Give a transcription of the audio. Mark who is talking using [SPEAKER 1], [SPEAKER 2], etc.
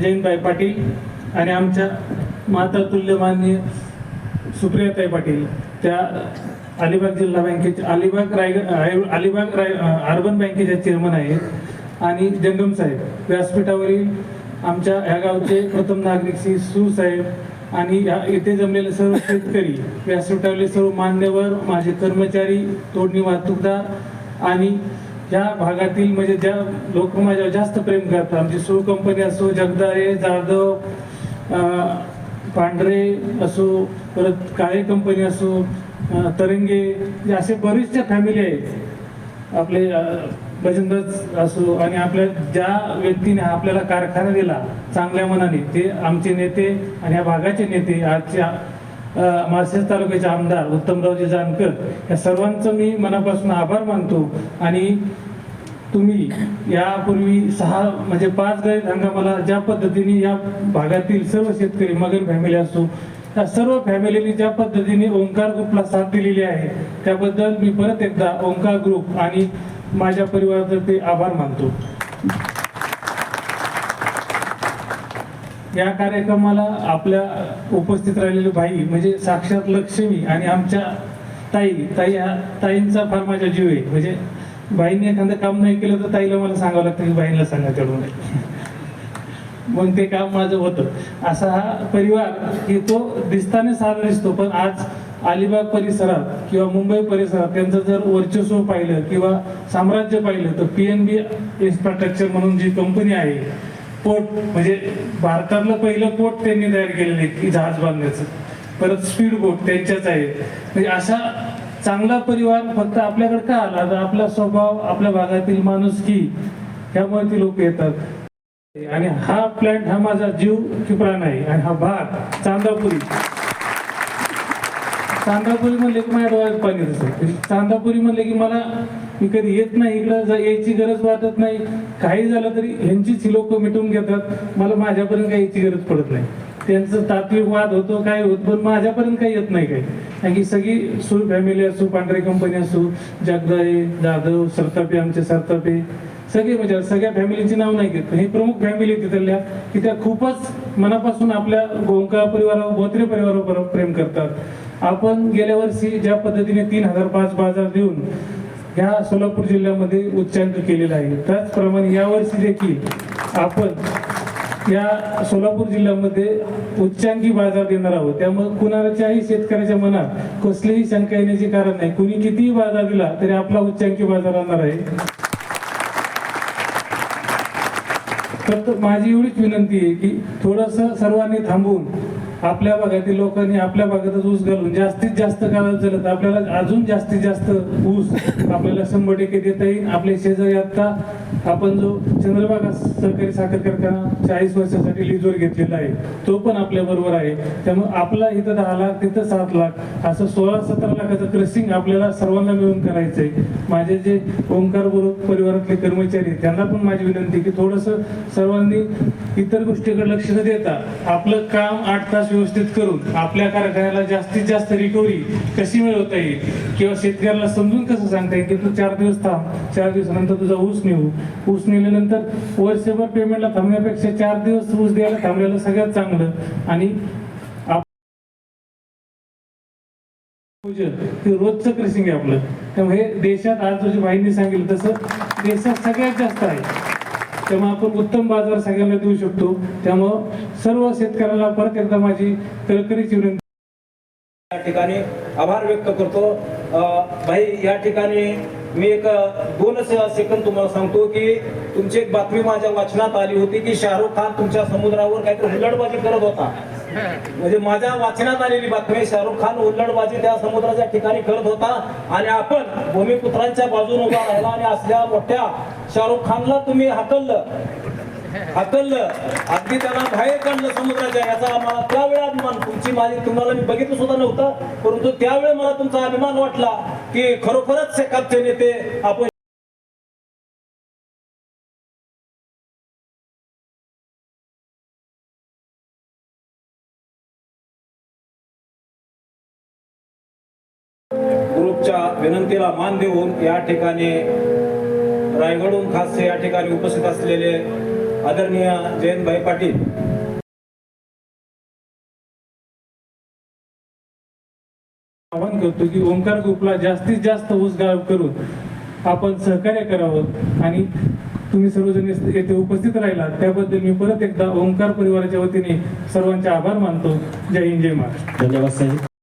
[SPEAKER 1] जयंतभाई पाटील आणि आमच्या माता तुल्य माननीय सुप्रियाताई पाटील त्या अलिबाग जिल्हा बँकेचे अलिबाग रायगड अलिबाग राय अर्बन बँकेच्या चेअरमन आहेत. आणि जंगम साहेब व्यासपीठावरील आमच्या ह्या गावचे प्रथम नागरिक श्री सू साहेब आणि ह्या- इथे जमलेले सर्व शेतकरी व्यासपीठावरील सर्व मान्यवर माझे कर्मचारी तोडणी वाहतूकदार आणि या भागातील म्हणजे ज्या लोक माझ्यावर जास्त प्रेम करतात आमची सू कंपनी असो जगदारे जाधव पांढरे असो परत काळे कंपनी असो तरंगे जे असे बरेचशा फॅमिली आहेत. आपले अं, भजनदास असो आणि आपल्या ज्या व्यक्तीने आपल्याला कारखाना दिला चांगल्या मनाने ते आमचे नेते आणि या भागाचे नेते आजच्या माळशेज तालुक्याचे आमदार उत्तमरावजी जानकर या सर्वांचं मी मनापासून आभार मानतो. आणि तुम्ही यापूर्वी सहा म्हणजे पाच गैर हंगामाला ज्या पद्धतीने या भागातील सर्व शेतकरी मगर फॅमिली असो या सर्व फॅमिलीने ज्या पद्धतीने ओंकार ग्रुपला साथ दिलेली आहे त्याबद्दल मी परत एकदा ओंकार ग्रुप आणि माझ्या परिवारातर्फे आभार मानतो. या कार्यक्रमाला आपल्या उपस्थित राहिलेले भाई म्हणजे साक्षात लक्ष्मी आणि आमच्या ताई ताई हा ताईंचा फार माझा जीव आहे. म्हणजे बाईंनी एखादं काम नाही केलं तर ताईला मला सांगावं लागतं की बाईंना सांगा तेवढं. मग ते काम माझं होतं. असा हा परिवार की तो दिसताने सारा दिसतो पण आज अलिबाग परिसरात किंवा मुंबई परिसरात त्यांचं जर वर्चस्व पाहिलं किंवा साम्राज्य पाहिलं तर पी एन बी इन्फ्रास्ट्रक्चर म्हणून जी कंपनी आहे पोर्ट म्हणजे भारतातलं पहिलं पोर्ट त्यांनी तयार केलेलं आहे की जहाज बांधण्याचं. परत स्पीड बोट त्यांच्याच आहे. म्हणजे अशा चांगला परिवार फक्त आपल्याकडे का आला? तर आपला स्वभाव आपल्या भागातील माणुसकी त्यामुळे ती लोक येतात. आणि हा प्लॅन्ट हा माझा जीव की प्राण आहे आणि हा भाग चांदापुरी. चांदापुरी म्हणले की माझ्या डोळ्यात पाणी दिसत. चांदापुरी म्हणले की मला मी कधी येत नाही इकडं यायची गरज वाटत नाही काही झालं तरी ह्यांचीच ही लोक मिटून घेतात. मला माझ्यापर्यंत काही यायची गरज पडत नाही. त्यांचं तात्विक वाद होतो काय होत पण माझ्यापर्यंत काही येत नाही काही. कारण की सगळी सु फॅमिली असो पांढरे कंपनी असो जगदाळे जाधव सरतापे आमचे सरतापे सगळे म्हणजे सगळ्या फॅमिलीची नाव नाही घेत. हे प्रमुख फॅमिली तिथल्या की त्या खूपच मनापासून आपल्या गोंका परिवारावर बोत्रे परिवारावर प्रेम करतात. आपण गेल्या वर्षी ज्या पद्धतीने तीन हजार पाच बाजार देऊन ह्या सोलापूर जिल्ह्यामध्ये उच्चांक केलेला आहे. त्याचप्रमाणे यावर्षी देखील आपण या सोलापूर जिल्ह्यामध्ये उच्चांकी बाजार देणार आहोत. त्यामुळे कुणाच्याही शेतकऱ्याच्या मनात कसलीही शंका येण्याचे कारण नाही. कुणी कितीही बाजार दिला तरी आपला उच्चांकी बाजार राहणार आहे. फक्त माझी एवढीच विनंती आहे की थोडंसं सर्वांनी थांबून आपल्या भागातील लोकांनी आपल्या भागातच ऊस घालून जास्तीत जास्त करायला झालं तर आपल्याला अजून जास्तीत जास्त ऊस आपल्याला शंभर टक्के देता येईल. आपले शेजारी आता आपण जो चंद्रभागा सहकारी साखर कारखाना चाळीस वर्षासाठी लिजवर घेतलेला आहे तो पण आपल्या बरोबर आहे. त्यामुळे आपला इथं दहा लाख तिथं सात लाख असं सोळा सतरा लाखाचं क्रसिंग आपल्याला सर्वांना मिळून करायचंय. माझे जे ओंकार बरोबर परिवारातले कर्मचारी आहेत, त्यांना पण माझी विनंती की थोडस सर्वांनी इतर गोष्टीकडे लक्ष न देता आपलं काम आठ तास व्यवस्थित करून आपल्या कारखान्याला जास्तीत जास्त रिकव्हरी कशी मिळवता येईल? किंवा शेतकऱ्याला समजून कसं सांगता येईल की तू चार दिवस थांब चार दिवसानंतर तुझा ऊस नेऊ. ऊस नेल्यानंतर वर्षभर पेमेंटला थांबण्यापेक्षा चार दिवस ऊस द्यायला थांबलेलं सगळ्यात चांगलं. आणि हे म्हणजे रोजचं क्रसिंग आहे आपलं. त्यामुळे हे देशात आज तुझ्या भाईंनी सांगितलं तसं देशात सगळ्यात जास्त आहे. त्यामुळे आपण उत्तम बाजार सगळ्यांना देऊ शकतो. त्यामुळं सर्व शेतकऱ्याला परत एकदा माझी कळकरीची विनंती.
[SPEAKER 2] या ठिकाणी आभार व्यक्त करतो. भाई या ठिकाणी मी एक अ, दोनच सेकंद तुम्हाला सांगतो की तुमची एक बातमी माझ्या वाचनात आली होती की शाहरुख खान तुमच्या समुद्रावर काहीतरी हुल्लडबाजी करत होता. म्हणजे माझ्या वाचनात आलेली बातमी शाहरुख खान हुल्लडबाजी त्या समुद्राच्या ठिकाणी करत होता आणि आपण भूमिपुत्रांच्या बाजूने उभा राहिला आणि असल्या मोठ्या शाहरुख खानला तुम्ही हकललं. हकललं. अगदी त्यांना बाहेर काढलं समुद्राच्या याचा. आम्हाला त्यावेळी अभिमान. तुमची माझी तुम्हाला मी बघितलं सुद्धा नव्हतं. परंतु त्यावेळी मला तुमचा अभिमान वाटला की खरोखरच सेकापचे नेते आपण ग्रुपच्या विनंतीला मान देऊन या ठिकाणी रायगडहून खास या ठिकाणी उपस्थित असलेले आदरणीय जयंतभाई पाटील.
[SPEAKER 1] आवाहन करतो की ओंकार ग्रुपला जास्तीत जास्त ऊस गाळप करून आपण सहकार्य करावं आणि तुम्ही सर्वजण येथे उपस्थित राहिला त्याबद्दल मी परत एकदा ओंकार परिवाराच्या वतीने सर्वांचे आभार मानतो. जय हिंद जय महाराष्ट्र.
[SPEAKER 3] धन्यवाद साहेब.